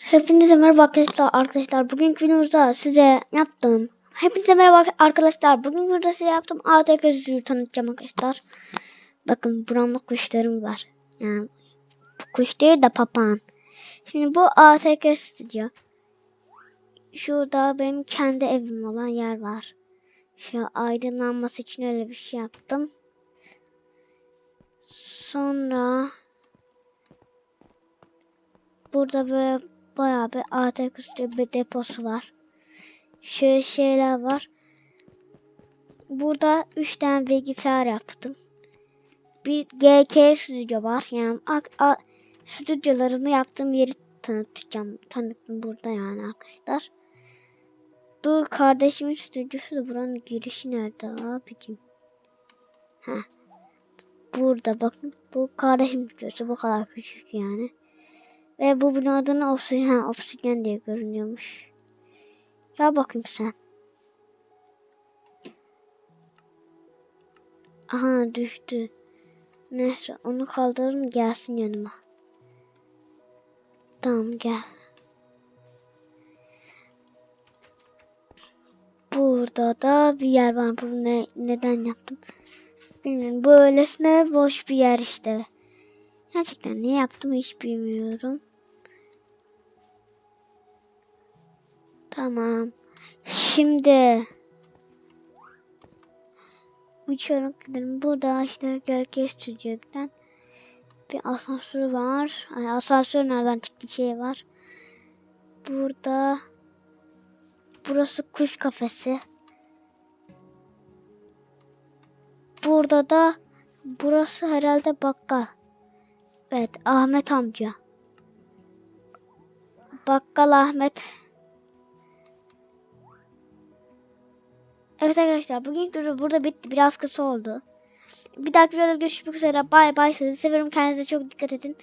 Hepinize merhaba arkadaşlar. Arkadaşlar bugünkü videomuzda size yaptığım Hepinize merhaba arkadaşlar. Bugün burada size yaptığım ATK yüzüğü tanıtacağım arkadaşlar. Bakın buramda kuşlarım var. Yani bu kuş değil de papağan. Şimdi bu ATK stüdyo. Şurada benim kendi evim olan yer var. Şu aydınlanması için öyle bir şey yaptım. Sonra burada böyle bayağı bir ATK üstü bir deposu var. Şöyle şeyler var. Burada 3 tane bilgisayar yaptım. Bir GK stüdyo var. Yani a- a- stüdyolarımı yaptığım yeri tanıtacağım. Tanıttım burada yani arkadaşlar. Bu kardeşimin stüdyosu da buranın girişi nerede abicim? Heh. Burada bakın. Bu kardeşim stüdyosu bu kadar küçük yani. Ve bu binanın obsidyen, obsidyen diye görünüyormuş. Ya bakayım sen. Aha düştü. Neyse onu kaldırırım gelsin yanıma. Tamam gel. Burada da bir yer var. Bunu ne, neden yaptım? Bilmiyorum. Böylesine boş bir yer işte. Gerçekten ne yaptım hiç bilmiyorum. Tamam. Şimdi uçuyorum gidelim. Burada işte gölge stüdyodan bir asansör var. Yani asansör nereden çıktı şey var. Burada burası kuş kafesi. Burada da burası herhalde bakkal. Evet Ahmet amca. Bakkal Ahmet. Evet arkadaşlar bugünkü video burada bitti. Biraz kısa oldu. Bir dahaki videoda görüşmek üzere. Bay bay. Sizi seviyorum. Kendinize çok dikkat edin.